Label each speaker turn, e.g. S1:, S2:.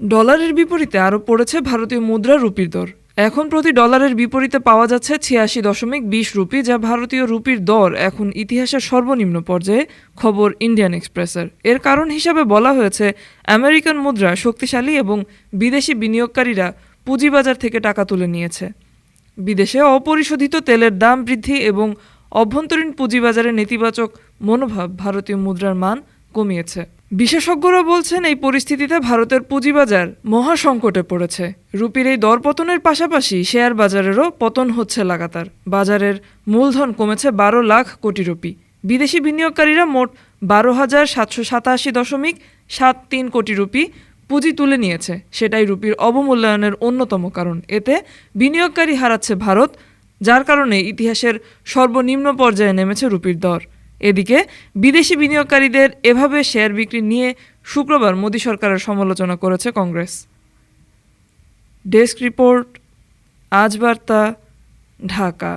S1: ডলারের বিপরীতে আরও পড়েছে ভারতীয় মুদ্রা রুপির দর। এখন প্রতি ডলারের বিপরীতে পাওয়া যাচ্ছে ছিয়াশি দশমিক বিশ রুপি, যা ভারতীয় রুপির দর এখন ইতিহাসের সর্বনিম্ন পর্যায়ে, খবর ইন্ডিয়ান এক্সপ্রেসের। এর কারণ হিসাবে বলা হয়েছে, আমেরিকান মুদ্রা শক্তিশালী এবং বিদেশি বিনিয়োগকারীরা পুঁজিবাজার থেকে টাকা তুলে নিয়েছে। বিদেশে অপরিশোধিত তেলের দাম বৃদ্ধি এবং অভ্যন্তরীণ পুঁজিবাজারে নেতিবাচক মনোভাব ভারতীয় মুদ্রার মান কমিয়েছে। বিশেষজ্ঞরা বলছেন এই পরিস্থিতিতে ভারতের পুঁজিবাজার মহা সংকটে পড়েছে। রুপির এই দরপতনের পাশাপাশি শেয়ার বাজারেরও পতন হচ্ছে লাগাতার। বাজারের মূলধন কমেছে বারো লাখ কোটি রুপি। বিদেশি বিনিয়োগকারীরা মোট বারো হাজার সাতশো সাতাশি দশমিক সাত তিন কোটি রুপি পুঁজি তুলে নিয়েছে। সেটাই রুপির অবমূল্যায়নের অন্যতম কারণ। এতে বিনিয়োগকারী হারাচ্ছে ভারত, যার কারণে ইতিহাসের সর্বনিম্ন পর্যায়ে নেমেছে রুপির দর। এদিকে বিদেশি বিনিয়োগকারীদের এভাবে শেয়ার বিক্রি নিয়ে শুক্রবার মোদী সরকারের সমালোচনা করেছে কংগ্রেস। ডেস্ক রিপোর্ট, আজ বার্তা, ঢাকা।